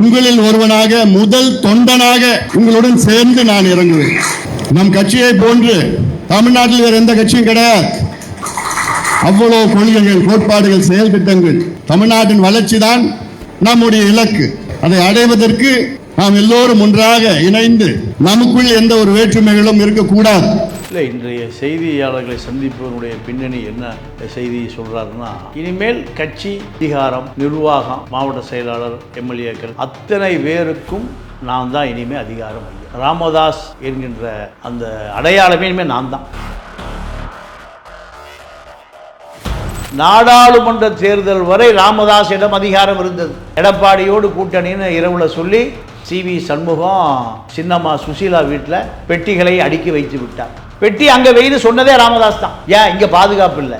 உங்களில் ஒருவனாக முதல் தொண்டனாக உங்களுடன் சேர்ந்து நான் இறங்குவேன். நம் கட்சியை போன்று தமிழ்நாட்டில் வேறு எந்த கட்சியும் கிடையாது. அவ்வளவு கொள்கைகள் கோட்பாடுகள் செயல் திட்டங்கள் தமிழ்நாட்டின் வளர்ச்சி தான் நம்முடைய இலக்கு. அதை அடைவதற்கு நாம் எல்லோரும் ஒன்றாக இணைந்து நமக்குள் எந்த ஒரு வேற்றுமைகளும் இருக்கக்கூடாது. இல்லை இன்றைய செய்தியாளர்களை சந்திப்பதனுடைய பின்னணி என்ன? செய்தி சொல்கிறாருன்னா இனிமேல் கட்சி அதிகாரம் நிர்வாகம் மாவட்ட செயலாளர் எம்எல்ஏக்கள் அத்தனை பேருக்கும் நான் தான் இனிமேல் அதிகாரம் ராமதாஸ் என்கின்ற அந்த அடையாளமே இனிமேல் நான் தான். நாடாளுமன்ற தேர்தல் வரை ராமதாஸிடம் அதிகாரம் இருந்தது. எடப்பாடியோடு கூட்டணின்னு இரவுல சொல்லி சி வி சண்முகம் சின்னம்மா சுசீலா வீட்டில் பெட்டிகளை அடுக்கி வைத்து விட்டார். பெட்டி அங்கே வெயின்னு சொன்னதே ராமதாஸ் தான். ஏன்? இங்கே பாதுகாப்பு இல்லை.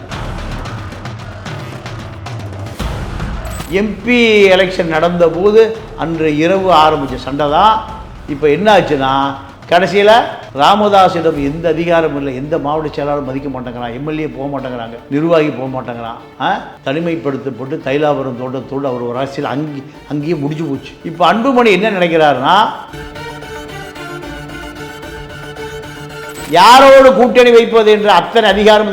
எம்பி எலெக்ஷன் நடந்தபோது அன்று இரவு ஆரம்பித்த சண்டை தான். இப்போ என்ன ஆச்சுன்னா கடைசியில் ராமதாஸிடம் எந்த அதிகாரமும் இல்லை. எந்த மாவட்ட செயலாளரும் மதிக்க மாட்டேங்கிறான். எம்எல்ஏ போக மாட்டேங்கிறாங்க. நிர்வாகி போக மாட்டேங்கிறான். ஆ? தனிமைப்படுத்தப்பட்டு தைலாபுரம் தோட்டத்தோடு அவர் ஒரு அரசியல் அங்கே அங்கேயே முடிஞ்சு போச்சு. இப்போ அன்புமணி என்ன நினைக்கிறாருன்னா யாரோடு கூட்டணி வைப்பது என்ற அத்தனை அதிகாரம்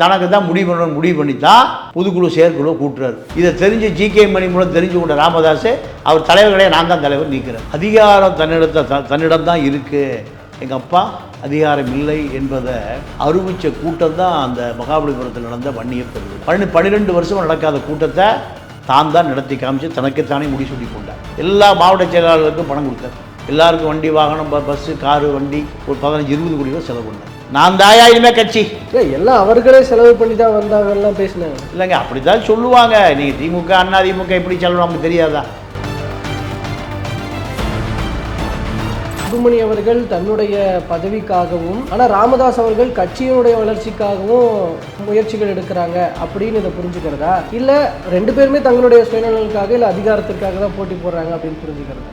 தனக்கு தான் முடிவு பண்ணணும் முடிவு பண்ணி தான் புதுக்குழு செயற்குழு கூட்டுறாரு. இதை தெரிஞ்சு ஜி கே மணி மூலம் தெரிஞ்சு கொண்ட ராமதாஸ் அவர் தலைவர்களே நான் தான் தலைவர் நீக்கிறேன். அதிகாரம் தன்னிடத்த த- தன்னிடம் தான் இருக்குது எங்கள் அப்பா அதிகாரம் இல்லை என்பதை அறிவித்த கூட்டம் தான் அந்த மகாபலிபுரத்தில் நடந்த வன்னிய பெருது பன்னெண்டு பன்னிரெண்டு வருஷம் நடக்காத கூட்டத்தை தான் தான் நடத்தி காமிச்சு தனக்குத்தானே முடிசூட்டி கொண்டார். எல்லா மாவட்ட செயலாளர்களுக்கும் பணம் கொடுத்தார். எல்லாருக்கும் வண்டி வாகனம் பஸ்ஸு காரு வண்டி ஒரு பதினஞ்சு இருபது கோடி ரூபா செலவு பண்ணேன். நான் தாயா இனிமே கட்சி. இல்லை எல்லாம் அவர்களே செலவு பண்ணி தான் வந்தாங்கலாம் பேசினாங்க இல்லைங்க அப்படித்தான் சொல்லுவாங்க. நீங்கள் திமுக அண்ணா திமுக எப்படி செலவு நமக்கு தெரியாதா? அன்புமணி அவர்கள் தன்னுடைய பதவிக்காகவும் ஆனால் ராமதாஸ் அவர்கள் கட்சியினுடைய வளர்ச்சிக்காகவும் முயற்சிகள் எடுக்கிறாங்க அப்படின்னு இதை புரிஞ்சுக்கிறதா? இல்லை ரெண்டு பேருமே தங்களுடைய சுயநலனுக்காக இல்லை அதிகாரத்திற்காக தான் போட்டி போடுறாங்க அப்படின்னு புரிஞ்சுக்கிறதா?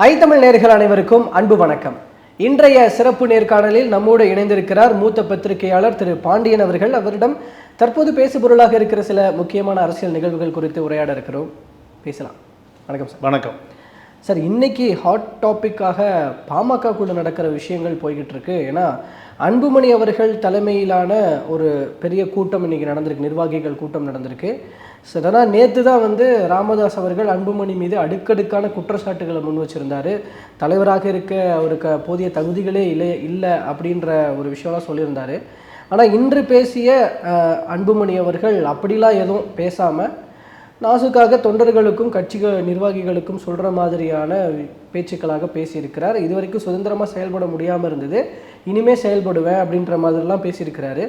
ஐ தமிழ் நேர்கள் அனைவருக்கும் அன்பு வணக்கம். இன்றைய சிறப்பு நேர்காணலில் நம்மோடு இணைந்திருக்கிறார் மூத்த பத்திரிகையாளர் திரு பாண்டியன் அவர்கள். அவரிடம் தற்போது பேசுபொருளாக இருக்கிற சில முக்கியமான அரசியல் நிகழ்வுகள் குறித்து உரையாட இருக்கிறோம். பேசலாம். வணக்கம் சார். வணக்கம். சார் இன்னைக்கு ஹாட் டாப்பிக்காக பாமகக்குள்ள நடக்கிற விஷயங்கள் போய்கிட்டு இருக்கு. ஏன்னா அன்புமணி அவர்கள் தலைமையிலான ஒரு பெரிய கூட்டம் இன்றைக்கி நடந்திருக்கு நிர்வாகிகள் கூட்டம் நடந்திருக்கு. சார் ஆனால் நேற்று தான் வந்து ராமதாஸ் அவர்கள் அன்புமணி மீது அடுக்கடுக்கான குற்றச்சாட்டுகளை முன் வச்சுருந்தார். தலைவராக இருக்க அவருக்கு போதிய தகுதிகளே இல்லை இல்லை அப்படின்ற ஒரு விஷயம்லாம் சொல்லியிருந்தார். ஆனால் இன்று பேசிய அன்புமணி அவர்கள் அப்படிலாம் எதுவும் பேசாமல் நாசுக்காக தொண்டர்களுக்கும் கட்சிகள் நிர்வாகிகளுக்கும் சொல்கிற மாதிரியான பேச்சுக்களாக பேசியிருக்கிறார். இது வரைக்கும் சுதந்திரமாக செயல்பட முடியாமல் இருந்தது. இனிமே செயல்படுவேன் அப்படின்ற மாதிரிலாம் பேசியிருக்கிறாரு.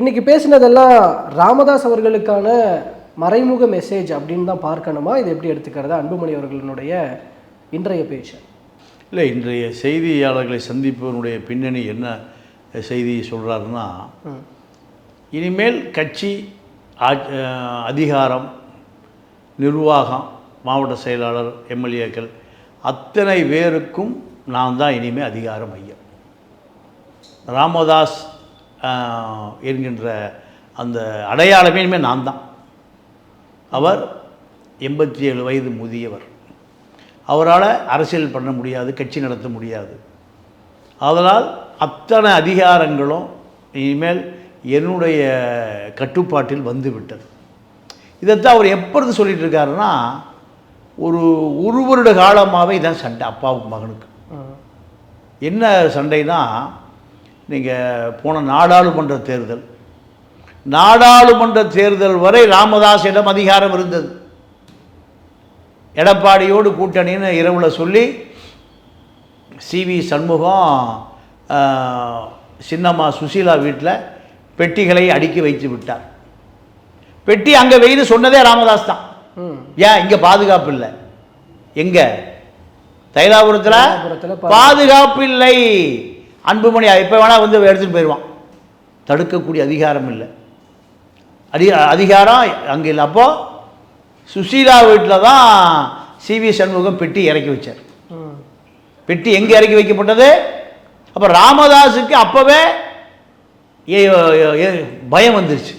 இன்னைக்கு பேசினதெல்லாம் ராமதாஸ் அவர்களுக்கான மறைமுக மெசேஜ் அப்படின்னு தான் பார்க்கணுமா? இது எப்படி எடுத்துக்கிறதா? அன்புமணி அவர்களுடைய இன்றைய பேச்சு. இல்லை இன்றைய செய்தியாளர்களை சந்திப்பதனுடைய பின்னணி என்ன செய்தி சொல்கிறாருன்னா இனிமேல் கட்சி அதிகாரம் நிர்வாகம் மாவட்ட செயலாளர் எம்எல்ஏக்கள் அத்தனை பேருக்கும் நான் தான் இனிமேல் அதிகாரம் மையம். ராமதாஸ் என்கின்ற அந்த அடையாளமே இனிமேல் நான் தான். அவர் எண்பத்தி ஏழு வயது முதியவர். அவரால் அரசியல் பண்ண முடியாது கட்சி நடத்த முடியாது. அதனால் அத்தனை அதிகாரங்களும் இனிமேல் என்னுடைய கட்டுப்பாட்டில் வந்துவிட்டது இதைத்தான் அவர் எப்பொழுது சொல்லிட்டு இருக்காருன்னா ஒரு ஒரு வருட காலமாகவே இதான் சண்டை அப்பாவுக்கு மகனுக்கு. என்ன சண்டைனா நீங்கள் போன நாடாளுமன்ற தேர்தல். நாடாளுமன்ற தேர்தல் வரை ராமதாஸிடம் அதிகாரம் இருந்தது. எடப்பாடியோடு கூட்டணின்னு இரவுல சொல்லி சி வி சண்முகம் சின்னம்மா சுசீலா வீட்டில் பெட்டிகளை அடுக்கி வைத்து விட்டார். பெட்டி அங்கே வெயின்னு சொன்னதே ராமதாஸ் தான். ஏன்? இங்கே பாதுகாப்பு இல்லை. எங்க? தைலாபுரத்தில் பாதுகாப்பு. இல்லை. அன்புமணி எப்போ வேணா வந்து எடுத்துட்டு போயிடுவான் தடுக்கக்கூடிய அதிகாரம் இல்லை. அதி அதிகாரம் அங்கே இல்லை. அப்போ சுசீலா வீட்டில் தான் சிவி சண்முகம் பெட்டி இறக்கி வச்சார். பெட்டி எங்கே இறக்கி வைக்கப்பட்டது? அப்போ ராமதாஸுக்கு அப்போவே பயம் வந்துருச்சு.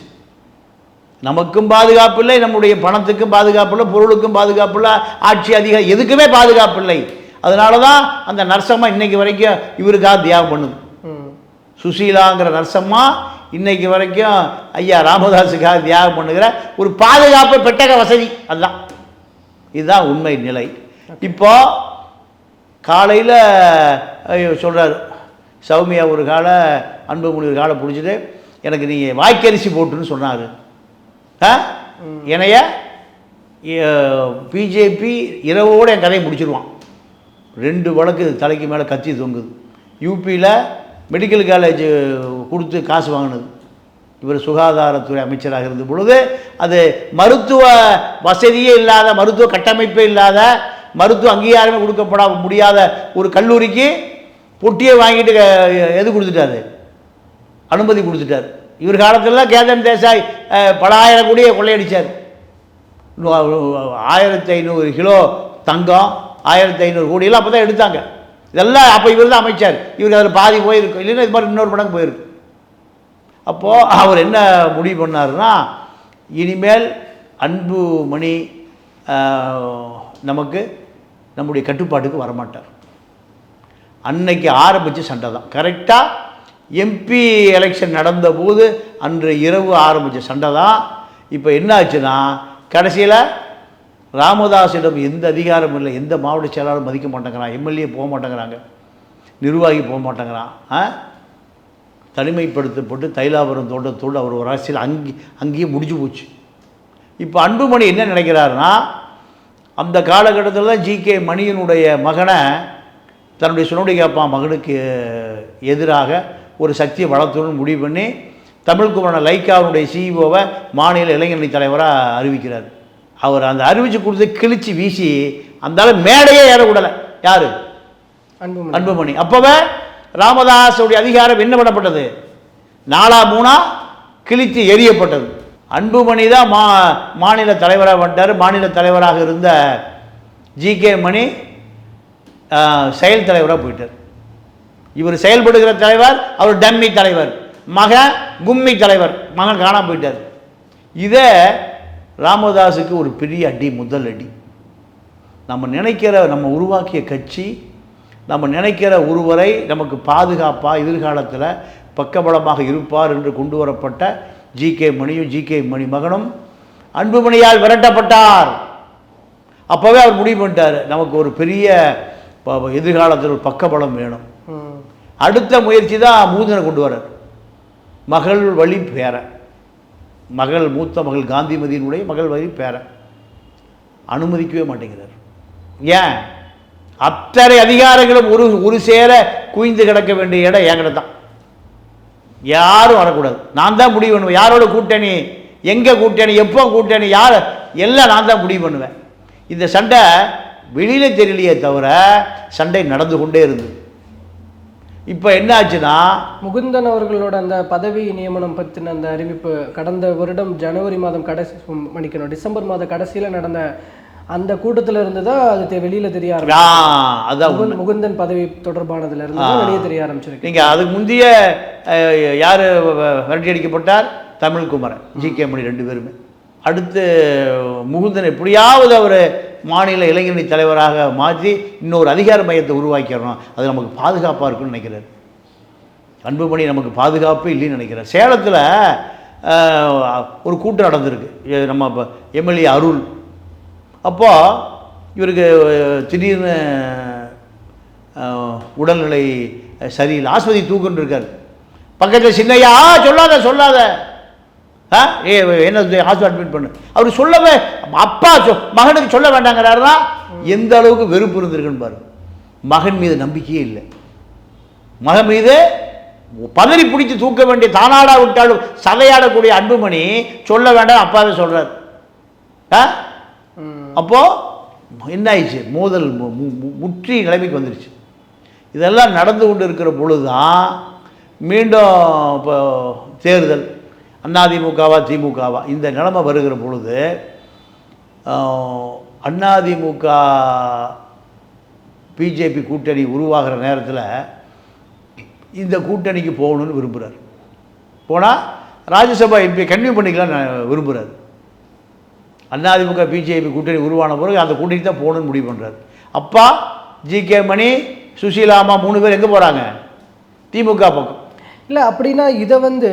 நமக்கும் பாதுகாப்பு இல்லை நம்முடைய பணத்துக்கும் பாதுகாப்பு இல்லை பொருளுக்கும் பாதுகாப்பு இல்லை ஆட்சி அதிகாரம் எதுக்குமே பாதுகாப்பு இல்லை அதனால தான் அந்த நர்சம்மா இன்னைக்கு வரைக்கும் இவருக்காக தியாகம் பண்ணுது. சுசீலாங்கிற நர்சம்மா இன்னைக்கு வரைக்கும் ஐயா ராமதாஸுக்காக தியாகம் பண்ணுகிற ஒரு பாதுகாப்பு பெட்டக வசதி. அதுதான். இதுதான் உண்மை நிலை. இப்போ காலையில் சொல்கிறார் சௌமியா ஒரு காலை அன்புமணி ஒரு காலை பிடிச்சிட்டு எனக்கு நீங்கள் வாய்க்கரிசி போட்டுன்னு சொன்னார். என்னைய பிஜேபி இரவோடு என் கதையை முடிச்சிருவான். ரெண்டு வழக்கு தலைக்கு மேலே கத்தி தொங்குது. யூபியில் மெடிக்கல் காலேஜ் கொடுத்து காசு வாங்கினது. இவர் சுகாதாரத்துறை அமைச்சராக இருந்த பொழுது அது மருத்துவ வசதியே இல்லாத மருத்துவ கட்டமைப்பே இல்லாத மருத்துவ அங்கீகாரமே கொடுக்கப்பட முடியாத ஒரு கல்லூரிக்கு பொட்டியை வாங்கிட்டு எது கொடுத்துட்டாரு? அனுமதி கொடுத்துட்டார். இவர் காலத்தில் கேதன் தேசாய் பல ஆயிரம் கோடியை கொள்ளையடிச்சார். ஆயிரத்தி ஐநூறு கிலோ தங்கம் ஆயிரத்தி ஐநூறு கோடியெல்லாம் அப்போ தான் எடுத்தாங்க. இதெல்லாம் அப்போ இவர் தான் அமைச்சார். இவருக்கு அதில் பாதி போயிருக்கு. இல்லைன்னா இது மாதிரி இன்னொரு மடங்கு போயிருக்கு. அப்போது அவர் என்ன முடிவு பண்ணாருன்னா இனிமேல் அன்புமணி மணி நமக்கு நம்முடைய கட்டுப்பாட்டுக்கு வரமாட்டார். அன்னைக்கு ஆரம்பித்த சண்டை தான். கரெக்டாக எம்பி எலெக்ஷன் நடந்தபோது அன்று இரவு ஆரம்பித்த சண்டை தான் இப்போ என்ன ஆச்சுன்னா கடைசியில் ராமதாஸிடம் எந்த அதிகாரமும் இல்லை எந்த மாவட்ட செயலாளரும் மதிக்க மாட்டேங்கிறான். எம்எல்ஏ போக மாட்டேங்கிறாங்க. நிர்வாகி போக மாட்டேங்கிறான். ஆ? தனிமைப்படுத்தப்பட்டு தைலாபுரம் தோட்டத்தோடு அவர் ஒரு அரசியல் அங்கே அங்கேயே முடிஞ்சு போச்சு. இப்போ அன்புமணி என்ன நினைக்கிறாருன்னா அந்த காலகட்டத்தில் தான் ஜிகே மணியனுடைய மகனை தன்னுடைய சுனோடிகாப்பா மகனுக்கு எதிராக ஒரு சக்தியை வளர்த்தணும்னு முடிவு பண்ணி தமிழ்குமரன லைக்காவுடைய சிஇஓவை மாநில இளைஞரணி தலைவராக அறிவிக்கிறார். அவர் அந்த அறிவிச்சு கொடுத்து கிழிச்சு வீசி அந்த மேடையே ஏறக்கூடலை. யார்? அன்புமணி. அன்புமணி. அப்போவே ராமதாஸுடைய அதிகாரம் என்ன பண்ணப்பட்டது? நாலா மூணா கிழித்து எரியப்பட்டது அன்புமணி தான் மா மாநில தலைவராக வந்துட்டார். மாநில தலைவராக இருந்த ஜிகே மணி ஆ, செயல் தலைவராக போயிட்டார். இவர் செயல்படுகிற தலைவர் அவர் டம்மி தலைவர். மகன் கும்மி தலைவர். மகன் காணாமல் போயிட்டார். இதே ராமதாஸுக்கு ஒரு பெரிய அடி முதல் அடி. நம்ம நினைக்கிற நம்ம உருவாக்கிய கட்சி நம்ம நினைக்கிற ஒருவரை நமக்கு பாதுகாப்பாக எதிர்காலத்தில் பக்கபலமாக இருப்பார் என்று கொண்டு வரப்பட்ட ஜி கே மணியும் ஜி கே மணி மகனும் அன்புமணியால் விரட்டப்பட்டார். அப்போவே அவர் முடிவு பண்ணிட்டார் நமக்கு ஒரு பெரிய ப- எதிர்காலத்தில் ஒரு பக்கபலம் வேணும். அடுத்த முயற்சி தான் மூதனை கொண்டு வரார் மகள் வழி பேர. மகள் மூத்த மகள் காந்திமதியினுடைய மகள் வழி பேர. அனுமதிக்கவே மாட்டேங்கிறார். ஏன்? அத்தனை அதிகாரங்களும் ஒரு ஒரு சேர குவிந்து கிடக்க வேண்டிய இடம் என்கிட்ட தான். யாரும் வரக்கூடாது. நான் தான் முடிவு பண்ணுவேன். யாரோட கூட்டணி? எங்கே கூட்டணி? எப்போ கூட்டணி? யார்? எல்லாம் நான் தான் முடிவு பண்ணுவேன். இந்த சண்டை வெளியில் தெரியலையே தவிர சண்டை நடந்து கொண்டே இருந்தது. இப்போ என்ன ஆச்சுன்னா முகுந்தன் அவர்களோட அந்த பதவி நியமனம் பற்றின அந்த அறிவிப்பு கடந்த வருடம் ஜனவரி மாதம் கடைசி மன்னிக்கணும் டிசம்பர் மாத கடைசியில் நடந்த அந்த கூட்டத்துல இருந்து தான் அது வெளியில தெரிய ஆரம்பிச்சு முகுந்தன் பதவி தொடர்பானதுல இருந்து வெளியே தெரிய ஆரம்பிச்சிருக்கு. நீங்கள் அதுக்கு முந்தைய யார் விரட்டி அடிக்கப்பட்டார்? தமிழ்குமரன் ஜி கே மணி ரெண்டு பேருமே. அடுத்து முகுந்தன் எப்படியாவது அவர் மாநில இளைஞரணி தலைவராக மாற்றி இன்னொரு அதிகார மையத்தை உருவாக்கிறோம் அது நமக்கு பாதுகாப்பாக இருக்குன்னு நினைக்கிறார். அன்புமணி நமக்கு பாதுகாப்பு இல்லைன்னு நினைக்கிறார். சேலத்தில் ஒரு கூட்டம் நடந்திருக்கு. நம்ம நம்ம எம்எல்ஏ அருள். அப்போது இவருக்கு திடீர்னு உடல்நிலை சரியில்லை. ஆஸ்பத்திரி தூக்குன்னு இருக்கார். பக்கத்தில் சின்னையா சொல்லாத சொல்லாத. ஆ? ஏ என்ன ஹாஸ்பிட்டல் அட்மிட் பண்ணு. அவர் சொல்லவே அப்பா சொ மகனுக்கு சொல்ல வேண்டாங்கிறாருன்னா எந்த அளவுக்கு வெறுப்பு இருந்திருக்குன்னு பாரு. மகன் மீது நம்பிக்கையே இல்லை. மகன் மீது பதறி பிடிச்சு தூக்க வேண்டிய தானாடா விட்டாலும் சதையாடக்கூடிய அன்புமணி சொல்ல வேண்டாம் அப்பாவே சொல்றார். ஆ? ம். அப்போ என்ன ஆயிடுச்சு? மோதல் முற்றி நிலைமைக்கு வந்துருச்சு. இதெல்லாம் நடந்து கொண்டு இருக்கிற பொழுது தான் மீண்டும் இப்போ தேர்தல். அதிமுகவா திமுகவா? இந்த நிலைமை வருகிற பொழுது அதிமுக பிஜேபி கூட்டணி உருவாகிற நேரத்தில் இந்த கூட்டணிக்கு போகணும்னு விரும்புகிறார் போனால் ராஜ்யசபா எம்பி கன்வியூ பண்ணிக்கலாம் விரும்புகிறார் அதிமுக பிஜேபி கூட்டணி உருவான பிறகு அந்த கூட்டணிக்கு தான் போகணும்னு முடிவு பண்ணுறாரு அப்பா ஜி கே மணி சுசீலாமா மூணு பேர் எங்கே போகிறாங்க திமுக பக்கம். இல்லை அப்படின்னா இதை வந்து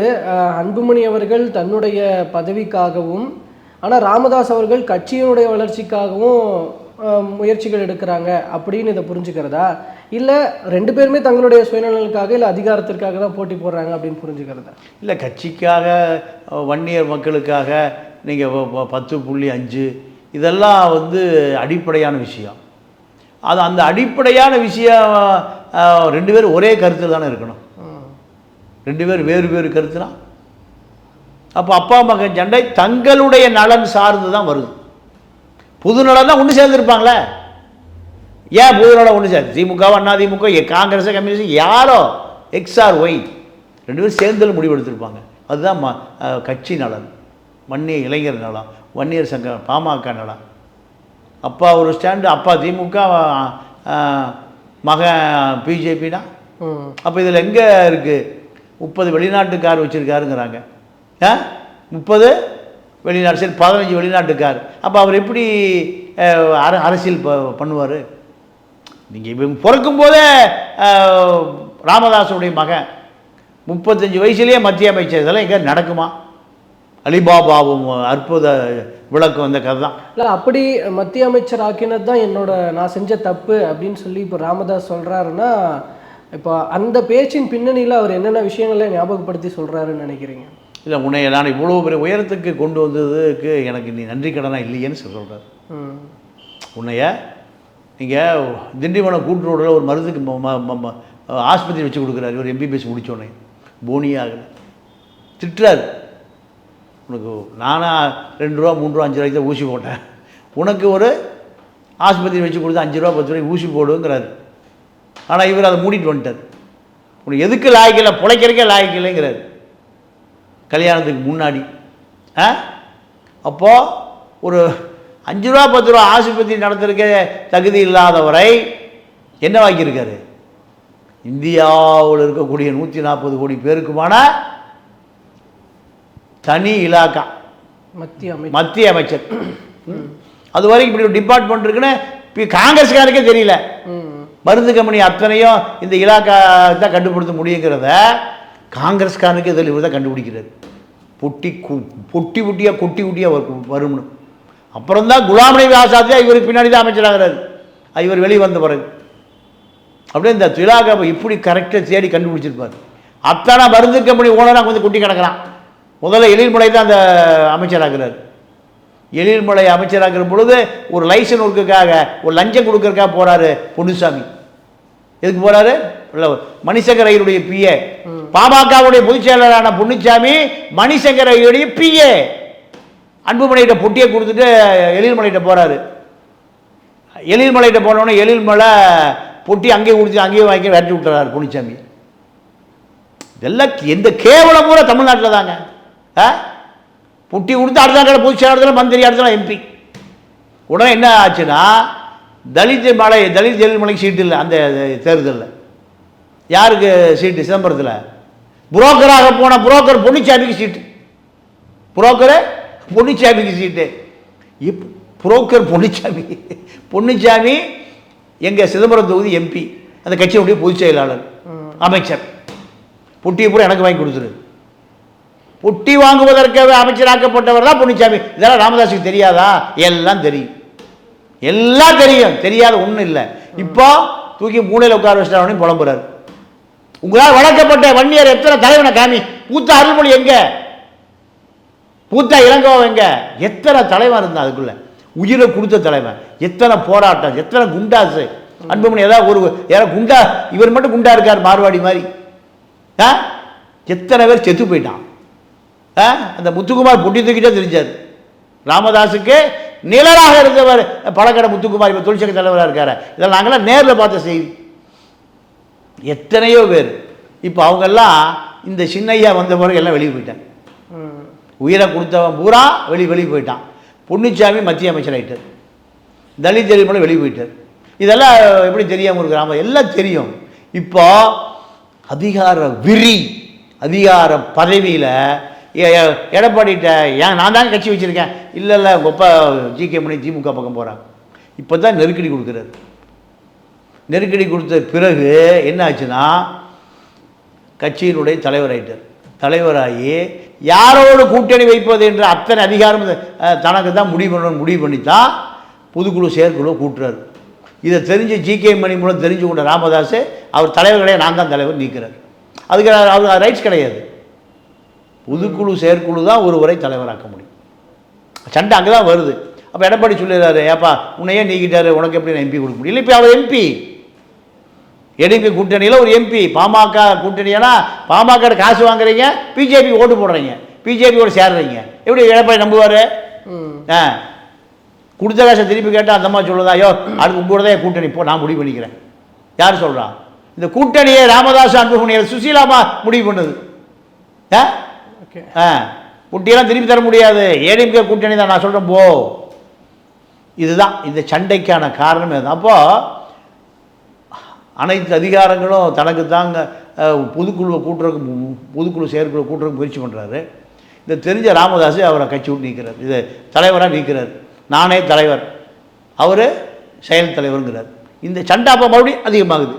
அன்புமணி அவர்கள் தன்னுடைய பதவிக்காகவும் ஆனால் ராமதாஸ் அவர்கள் கட்சியினுடைய வளர்ச்சிக்காகவும் முயற்சிகள் எடுக்கிறாங்க அப்படின்னு இதை புரிஞ்சுக்கிறதா? இல்லை ரெண்டு பேருமே தங்களுடைய சுயநலனுக்காக இல்லை அதிகாரத்திற்காக தான் போட்டி போடுறாங்க அப்படின்னு புரிஞ்சுக்கிறதா? இல்லை கட்சிக்காக வன்னியர் மக்களுக்காக நீங்கள் பத்து புள்ளி அஞ்சு இதெல்லாம் வந்து அடிப்படையான விஷயம். அது அந்த அடிப்படையான விஷயம் ரெண்டு பேரும் ஒரே கருத்தில் தானே இருக்கணும். ரெண்டு பேர் வேறு வேறு கருத்துனா? அப்போ அப்பா மகன் சண்டை தங்களுடைய நலன் சார்ந்து தான் வருது. புது நலன் தான் ஒன்று சேர்ந்துருப்பாங்களே? ஏன் புது நலம் ஒன்று சேர்ந்து? திமுக அண்ணா திமுக காங்கிரஸ் கம்யூனிஸ்ட் யாரோ? எக்ஸ்ஆர் ஒய் ரெண்டு பேரும் சேர்ந்தல் முடிவெடுத்திருப்பாங்க. அதுதான் ம கட்சி நலன். வன்னிய இளைஞர் நலம் வன்னியர் சங்க பாமக நலம். அப்பா ஒரு ஸ்டாண்டு அப்பா திமுக மகன் பிஜேபினா அப்போ இதில் எங்கே இருக்குது முப்பது வெளிநாட்டுக்கார் வச்சுருக்காருங்கிறாங்க. ஆ? முப்பது வெளிநாட்டு சரி பதினஞ்சு வெளிநாட்டுக்கார். அப்போ அவர் எப்படி அர அரசியல் ப பண்ணுவார்? நீங்கள் இவங்க பிறக்கும் போதே ராமதாஸுடைய மகன். முப்பத்தஞ்சு வயசுலேயே மத்திய அமைச்சர். இதெல்லாம் எங்கே நடக்குமா? அலிபாபாவும் அற்புத விளக்கம் அந்த கதை தான். இல்லை அப்படி மத்திய அமைச்சர் ஆக்கினது தான் என்னோட நான் செஞ்ச தப்பு அப்படின்னு சொல்லி இப்போ ராமதாஸ் சொல்கிறாருன்னா இப்போ அந்த பேச்சின் பின்னணியில் அவர் என்னென்ன விஷயங்களை ஞாபகப்படுத்தி சொல்கிறாருன்னு நினைக்கிறீங்க? இல்லை உன்னை நான் இவ்வளோ பெரிய உயரத்துக்கு கொண்டு வந்ததுக்கு எனக்கு நீ நன்றி கடனாக இல்லையேன்னு சொல்கிறார் உன்னைய நீங்கள் திண்டிவனம் கூட்டு ரோடில் ஒரு மருந்துக்கு ஆஸ்பத்திரி வச்சு கொடுக்குறாரு. ஒரு எம்பிபிஎஸ் முடித்தோடனே போனியாகல திட்டுறாரு. உனக்கு நானா ரெண்டு ரூபா மூணு ரூபா அஞ்சு ரூபாய்க்கு தான் ஊசி போட்டேன். உனக்கு ஒரு ஆஸ்பத்திரி வச்சு கொடுத்து அஞ்சு ரூபா பத்து ரூபாய்க்கு ஊசி போடுங்கிறாரு. ஆனால் இவர் அதை மூடிட்டு வந்துட்டார். உனக்கு எதுக்கு லாய்க்கில்லை பிழைக்கிறக்கே லாய்க்கில்லைங்கிறாரு கல்யாணத்துக்கு முன்னாடி. ஆ? அப்போது ஒரு அஞ்சு ரூபா பத்து ரூபா ஆஸ்பத்திரி நடத்துறதுக்கே தகுதி இல்லாதவரை என்ன வாங்கியிருக்காரு? இந்தியாவில் இருக்கக்கூடிய நூற்றி நாற்பது கோடி பேருக்குமான தனி இலாக்கா. மத்திய அமைச்சர். மத்திய அமைச்சர். அது வரைக்கும் இப்படி ஒரு டிபார்ட்மெண்ட் இருக்குன்னு இப்போ காங்கிரஸ்காரருக்கே தெரியல. மருந்து கம்பெனி அத்தனையும் இந்த இலாக்கா தான் கண்டுபிடித்த முடியுங்கிறத காங்கிரஸ்காரனுக்கு இதில் இவர் தான் கண்டுபிடிக்கிறார். பொட்டி கு பொட்டி குட்டியாக கொட்டி குட்டியாக வரும் வரும்னு. அப்புறம் தான் குலாம் நபி ஆசாத் இவருக்கு பின்னாடி தான் அமைச்சராகிறார். இவர் வெளியே வந்த பிறகு. அப்படியே இந்த இலாக்காவை இப்படி கரெக்டாக தேடி கண்டுபிடிச்சிருப்பார். அத்தனை மருந்து கம்பெனி ஓனராக வந்து குட்டி கிடக்கிறான். முதல்ல எழில்மலை தான் அந்த அமைச்சராகிறார். எழில்மலை அமைச்சராகிற பொழுது ஒரு லைசன் ஒர்க்குக்காக ஒரு லஞ்சம் கொடுக்கறதுக்காக போறாரு பொன்னுசாமி. எதுக்கு போறாரு? இல்ல, மணிசங்கர் ஐயருடைய பிஏ பாமகவுடைய பொதுச் செயலாளரான பொன்னுச்சாமி மணிசங்கர் ஐயருடைய பிஏ அன்புமணிகிட்ட பொட்டியை கொடுத்துட்டு எழில்மலைகிட்ட போறாரு. எழில்மலைகிட்ட போனோடனே எழில்மலை பொட்டி அங்கேயே கொடுத்து அங்கேயே வாங்கி விரட்டி விட்டுறாரு பொன்னுச்சாமி. இதெல்லாம் எந்த கேவலம் பூரா தமிழ்நாட்டில் தாங்க. ஆ? புட்டி கொடுத்து அடுத்த நாள் பொதுச் செயலாளர் மந்திரி அடுத்த நாள் எம்பி உடனே என்ன ஆச்சுன்னா தலித் மலை தலித் ஜெயலலிமலைக்கு சீட்டு இல்லை அந்த தேர்தலில். யாருக்கு சீட்டு? சிதம்பரத்தில். புரோக்கராக போன புரோக்கர் பொன்னிச்சாமிக்கு சீட்டு. புரோக்கரு பொன்னிச்சாமிக்கு சீட்டு. இப் புரோக்கர் பொன்னிச்சாமி. பொன்னிச்சாமி எங்கள் சிதம்பரம் தொகுதி எம்பி அந்த கட்சியினுடைய பொதுச் செயலாளர் அமைச்சர். புட்டியை பூரா எனக்கு வாங்கி கொடுத்துரு. புட்டி வாங்குவதற்காக அமைச்சராக்கப்பட்டவர் தான் பொன்னிச்சாமி. இதெல்லாம் ராமதாஸுக்கு தெரியாதா? எல்லாம் தெரியும். எல்லாம் தெரியும். தெரியாத ஒன்றும் இல்லை. இப்போ தூக்கி மூளையில் உட்கார வச்சிட்டாரு புலம்புறாரு. உங்களால் வளர்க்கப்பட்ட வன்னியர் எத்தனை தலைவனை காமி? பூத்த அருள்மொழி எங்க? பூத்த இளங்கோவன் எங்க? எத்தனை தலைவன் இருந்தான் அதுக்குள்ள? உயிரை கொடுத்த தலைவன். எத்தனை போராட்டம் எத்தனை குண்டாசு. அன்புமணி ஏதாவது ஒரு யாராவது குண்டா இவர் மட்டும் குண்டா இருக்கார் மார்வாடி மாதிரி. ஆ? எத்தனை பேர் செத்து போயிட்டான். அந்த முத்துக்குமார் பொட்டி தூக்கிட்டே தெரிஞ்சார் ராமதாஸுக்கு நிழலாக இருந்தவர் பழக்கடை முத்துக்குமார் இப்போ தொழிற்சங்க தலைவராக இருக்காரு. இதெல்லாம் நாங்களாம் நேரில் பார்த்த செய்தி. எத்தனையோ பேர். இப்போ அவங்கெல்லாம் இந்த சின்னையா வந்த பிறகு எல்லாம் வெளியே போயிட்டாங்க. உயிரை கொடுத்தவன் பூரா வெளி வெளியே போயிட்டான். பொன்னுச்சாமி மத்திய அமைச்சர் ஆயிட்டார். தலித் தெரியுமலை வெளியே போயிட்டார். இதெல்லாம் எப்படி தெரியாமல் இருக்கு ராம? எல்லாம் தெரியும். இப்போ அதிகார விரி அதிகார பதவியில் எடப்பாடிட்ட ஏன் நான் தான் கட்சி வச்சுருக்கேன். இல்லை இல்லை உங்கள் அப்பா ஜி கே மணி திமுக பக்கம் போகிறான் இப்போ தான் நெருக்கடி கொடுக்குறாரு. நெருக்கடி கொடுத்த பிறகு என்ன ஆச்சுன்னா கட்சியினுடைய தலைவராயிட்டார் தலைவராகி யாரோடு கூட்டணி வைப்பது என்ற அத்தனை அதிகாரம் தனக்கு தான் முடிவு பண்ணணும் முடிவு பண்ணி தான் பொதுக்குழு செயற்குழு கூட்டுறாரு. இதை தெரிஞ்சு ஜி கே மணி மூலம் தெரிஞ்சு கொண்ட ராமதாஸ் அவர் தலைவர்களே நான் தான் தலைவர் நீக்கிறார். அதுக்கு அவர் ரைட்ஸ் கிடையாது. பொதுக்குழு செயற்குழு தான் ஒருவரை தலைவராக்க முடியும். சண்டை அங்கே தான் வருது. அப்போ எடப்பாடி சொல்லிடுறாரு ஏப்பா உன்னையே நீக்கிட்டாரு உனக்கு எப்படி நான் எம்பி கொடுக்க முடியல இப்போ அவர் எம்பி ஏடிபி கூட்டணியில் ஒரு எம்பி பாமக கூட்டணினா பாமக காசு வாங்குறீங்க பிஜேபி ஓட்டு போடுறீங்க பிஜேபியோட சேர்றீங்க. எப்படி எடப்பாடி நம்புவார். ஆ. கொடுத்த காசை திருப்பி கேட்டால் அந்த மாதிரி சொல்லுதா ஐயோ அடுத்து உங்களோட தான் கூட்டணி போ நான் முடிவு பண்ணிக்கிறேன். யார் சொல்கிறா இந்த கூட்டணியை ராமதாஸ் அன்புமணியை சுசீலாமா முடிவு பண்ணுது. ஆ? ஆ குட்டியெல்லாம் திரும்பி தர முடியாது. ஏடிஎம்கே கூட்டணி தான். நான் சொல்கிறேன் போ. இதுதான் இந்த சண்டைக்கான காரணமே தான் அப்போது அனைத்து அதிகாரங்களும் தனக்கு தாங்க அஹ், பொதுக்குழுவை கூட்டுறதுக்கு பொதுக்குழு செயற்குழு கூட்டுறதுக்கு முயற்சி பண்ணுறாரு இந்த தெரிஞ்ச ராமதாஸ் அவரை கட்சி விட்டு நீக்கிறார். இது தலைவராக நீக்கிறார். நானே தலைவர். அவர் செயல் தலைவருங்கிறார். இந்த சண்டை அப்போ மறுபடியும் அதிகமாகுது.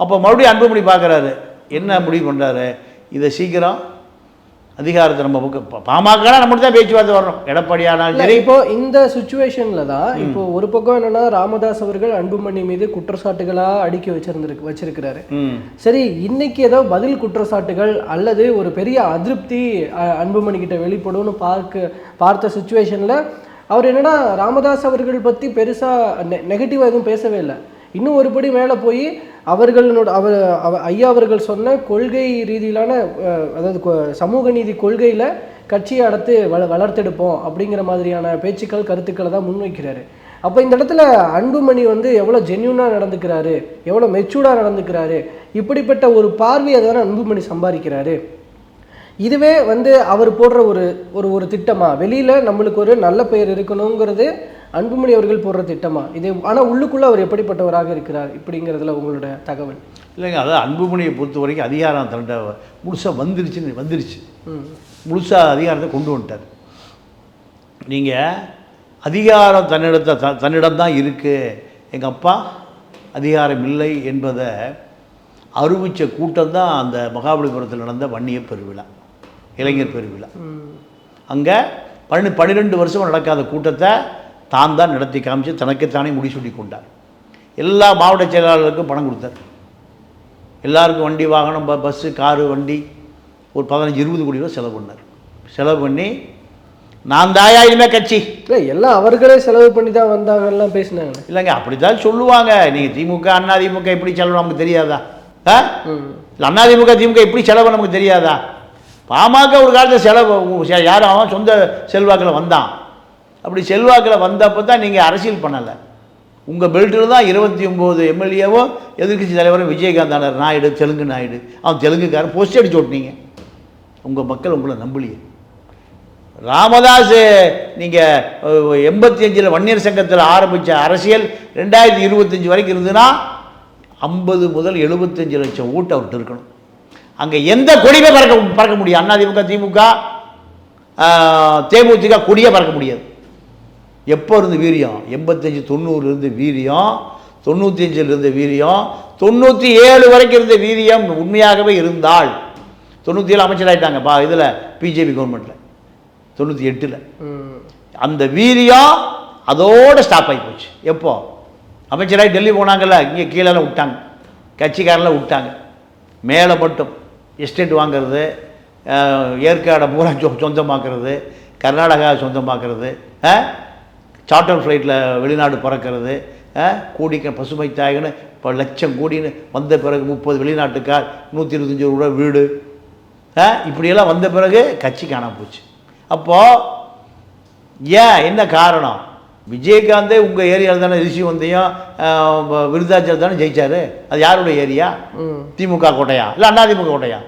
அப்போ மறுபடியும் அன்புமணி பார்க்குறாரு. என்ன முடிவு பண்ணுறாரு இதை சீக்கிரம் அதிகாரத்தை நம்ம பக்கம் பா- பாமகனா நம்மகிட்ட தான் பேச்சுவார்த்தை வரணும் எடப்பாடியானாலும் இல்ல, சரி இப்போ இந்த சுச்சுவேஷன்ல தான் இப்போ ஒரு பக்கம் என்னன்னா ராமதாஸ் அவர்கள் அன்புமணி மீது குற்றச்சாட்டுகளா அடுக்கி வச்சிருந்திருக்கு வச்சிருக்கிறாரு. சரி இன்னைக்கு ஏதோ பதில் குற்றச்சாட்டுகள் அல்லது ஒரு பெரிய அதிருப்தி அன்புமணி கிட்ட வெளிப்படும்னு பார்க்க பார்த்த சுச்சுவேஷன்ல அவர் என்னன்னா ராமதாஸ் அவர்கள் பத்தி பெருசா நெகட்டிவா எதுவும் பேசவே இல்லை. இன்னும் ஒருபடி மேலே போய் அவர்களோட அவர் அவ ஐயா அவர்கள் சொன்ன கொள்கை ரீதியிலான அதாவது கொ- சமூக நீதி கொள்கையில் கட்சியை அடுத்து வள வளர்த்தெடுப்போம் அப்படிங்கிற மாதிரியான பேச்சுக்கள் கருத்துக்களை தான் முன்வைக்கிறாரு. அப்போ இந்த இடத்துல அன்புமணி வந்து எவ்வளோ ஜென்யூனாக நடந்துக்கிறாரு எவ்வளோ மெச்சூர்டாக நடந்துக்கிறாரு இப்படிப்பட்ட ஒரு பார்வையை தானே அன்புமணி சம்பாதிக்கிறாரு. இதுவே வந்து அவர் போடுற ஒரு ஒரு ஒரு திட்டமாக வெளியில் நம்மளுக்கு ஒரு நல்ல பெயர் இருக்கணுங்கிறது அன்புமணி அவர்கள் போடுற திட்டமா? இது ஆனால் உள்ளுக்குள்ளே அவர் எப்படிப்பட்டவராக இருக்கிறார் இப்படிங்கிறதுல உங்களோட தகவல். இல்லைங்க அதாவது அன்புமணியை பொறுத்த வரைக்கும் அதிகாரம் தன்னிட்ட முழுசாக வந்துருச்சுன்னு வந்துருச்சு. முழுசாக அதிகாரத்தை கொண்டு வந்துட்டார். நீங்கள் அதிகாரம் தன்னிடத்தை த தன்னிடம் தான் இருக்குது எங்கள் அப்பா அதிகாரம் இல்லை என்பதை அறிவித்த கூட்டம் தான் அந்த மகாபலிபுரத்தில் நடந்த வன்னிய பெருவிழா இளைஞர் பெருவிழா. அங்கே பன்னெண்டு பன்னிரெண்டு வருஷம் நடக்காத கூட்டத்தை தான் தான் நடத்தி காமிச்சு தனக்குத்தானே முடிசூட்டி கொண்டார் எல்லா மாவட்ட செயலாளர்களுக்கும் பணம் கொடுத்தார். எல்லாருக்கும் வண்டி வாகனம் ப பஸ்ஸு காரு வண்டி ஒரு பதினஞ்சு இருபது கோடி ரூபா செலவு பண்ணார். செலவு பண்ணி நான் தாயா இனிமேல் கட்சி. இல்லை எல்லாம் அவர்களே செலவு பண்ணி தான் வந்தாங்கலாம் பேசினாங்க இல்லைங்க அப்படித்தான் சொல்லுவாங்க. நீங்கள் திமுக அண்ணா திமுக எப்படி செலவு நமக்கு தெரியாதா? ஆ? இல்லை அண்ணா திமுக திமுக எப்படி செலவு நமக்கு தெரியாதா? பாமக ஒரு காலத்தில் செலவு யாரும் அவன் சொந்த செல்வாக்கில் வந்தான். அப்படி செல்வாக்கில் வந்தப்போ தான் நீங்கள் அரசியல் பண்ணலை. உங்கள் பெல்ட்டில் தான் இருபத்தி ஒம்பது எம்எல்ஏவும் எதிர்க்கட்சி தலைவரும் விஜயகாந்த் ஆனார் நாயுடு தெலுங்கு நாயுடு. அவன் தெலுங்குக்காரன் போஸ்ட் அடிச்சு ஓட்டினீங்க. உங்கள் மக்கள் உங்களை நம்பலையே. ராமதாஸ் நீங்கள் எண்பத்தி அஞ்சில் வன்னியர் சங்கத்தில் ஆரம்பித்த அரசியல் ரெண்டாயிரத்தி இருபத்தஞ்சி வரைக்கும் இருந்ததுன்னா ஐம்பது முதல் எழுபத்தஞ்சு லட்சம் ஓட்டு அவர்கிட்ட இருக்கணும். அங்கே எந்த கொடியுமே பறக்க பறக்க முடியும் அதிமுக திமுக தேமுதிக கொடியே பறக்க முடியாது. எப்போ இருந்து வீரியம்? எண்பத்தஞ்சு தொண்ணூறு இருந்து வீரியம் தொண்ணூற்றி அஞ்சில் இருந்த வீரியம் தொண்ணூற்றி ஏழு வரைக்கும் இருந்த வீரியம் உண்மையாகவே இருந்தால் தொண்ணூற்றி ஏழு அமைச்சராகிட்டாங்க பா இதில் பிஜேபி கவர்மெண்ட்டில் தொண்ணூற்றி எட்டில் அந்த வீரியம் அதோடு ஸ்டாப் ஆகி போச்சு. எப்போ? அமைச்சராகி டெல்லி போனாங்கல்ல இங்கே கீழே விட்டாங்க. கட்சிக்காரெல்லாம் விட்டாங்க. மேலே மட்டும் எஸ்டேட் வாங்குறது ஏற்காடை பூரா சொ சொந்தமாக்குறது கர்நாடகா சொந்தமாக்குறது சார்ட்டர் ஃப்ளைட்டில் வெளிநாடு பறக்கிறது கோடிக்க பசுமை தாயகன்னு இப்போ லட்சம் கோடின்னு வந்த பிறகு முப்பது வெளிநாட்டுக்கார் நூற்றி இருபத்தஞ்சி ரூபா வீடு இப்படியெல்லாம் வந்த பிறகு கட்சி காணாம போச்சு. அப்போது ஏன் என்ன காரணம்? விஜயகாந்தே உங்கள் ஏரியாவில் தானே ரிஷிவந்தையும் விருதாச்சல் தானே ஜெயிச்சாரு? அது யாருடைய ஏரியா? திமுக கோட்டையா? இல்லை அதிமுக கோட்டையா?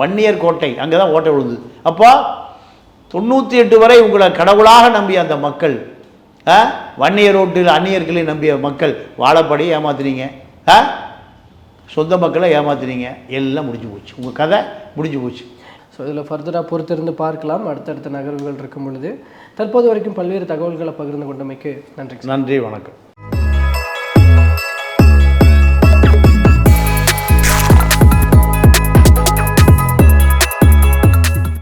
வன்னியர் கோட்டை அங்கே தான் ஓட்டை விழுந்து அப்போ தொண்ணூற்றி எட்டு வரை உங்களை கடவுளாக நம்பிய அந்த மக்கள்? வன்னியர் ரோட்டில் அந்நியர்களை நம்பிய மக்கள் வாழப்படி ஏமாத்துனீங்க. ஆ? சொந்த மக்களை ஏமாத்துனீங்க. எல்லாம் முடிஞ்சு போச்சு. உங்கள் கதை முடிஞ்சு போச்சு. ஸோ இதில் ஃபர்தராக பொறுத்திருந்து பார்க்கலாம். அடுத்தடுத்த நகர்வுகள் இருக்கும் பொழுது. தற்போது வரைக்கும் பல்வேறு தகவல்களை பகிர்ந்து கொண்டமைக்கு நன்றி. நன்றி வணக்கம்.